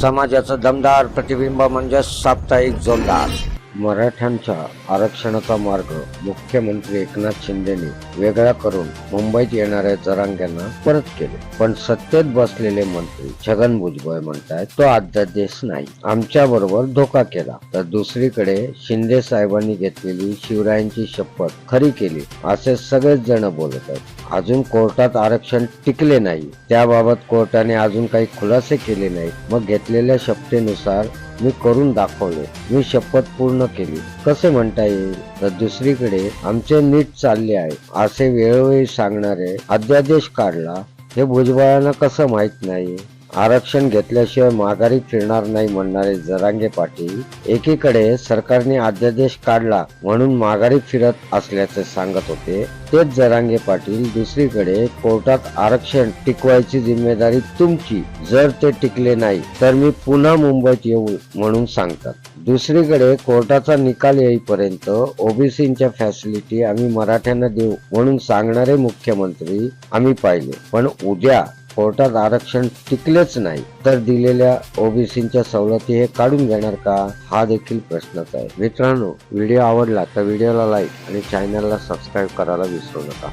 समाजाचं दमदार प्रतिबिंब म्हणजे साप्ताहिक जोरदार. मराठ्यांच्या आरक्षणाचा मार्ग मुख्यमंत्री एकनाथ शिंदेने वेगळा करून मुंबईत येणाऱ्या जरांग्यांना परत केले. पण सत्तेत बसलेले मंत्री छगन भुजबळ म्हणताय तो अध्यादेश नाही. आमच्या बरोबर धोका केला. तर दुसरीकडे शिंदे साहेबांनी घेतलेली शिवरायांची शपथ खरी केली असे सगळेच जण बोलत आहेत. अजून कोर्टात आरक्षण टिकले नाही. त्याबाबत कोर्टाने अजून काही खुलासे केले नाही मग घेतलेल्या शपथेनुसार मी करून दाखवले. मी शपथ पूर्ण केली. कसे म्हणता येईल? तर दुसरीकडे आमचे नीट चालले आहे. असे वेळोवेळी सांगणारे अध्यादेश काढला. हे भुजबळांना कसं माहीत नाही? आरक्षण घेतल्याशिवाय माघारी फिरणार नाही म्हणणारे जरांगे पाटील एकीकडे सरकारने अध्यादेश काढला म्हणून माघारी फिरत असल्याचे सांगत होते. तेच जरांगे पाटील दुसरीकडे कोर्टात आरक्षण टिकवायची जिम्मेदारी तुमची जर ते टिकले नाही तर मी पुन्हा मुंबईत येऊ म्हणून सांगतात. दुसरीकडे कोर्टाचा निकाल येईपर्यंत ओबीसीच्या फॅसिलिटी आम्ही मराठ्यांना देऊ म्हणून सांगणारे मुख्यमंत्री आम्ही पाहिले. पण उद्या कोर्टात आरक्षण टिकलेच नाही. तर दिलेल्या ओबीसीच्या सवलती हे काढून घेणार का? हा देखील प्रश्नच आहे. मित्रांनो व्हिडिओ आवडला तर व्हिडिओला लाईक आणि चॅनलला सबस्क्राईब करायला विसरू नका.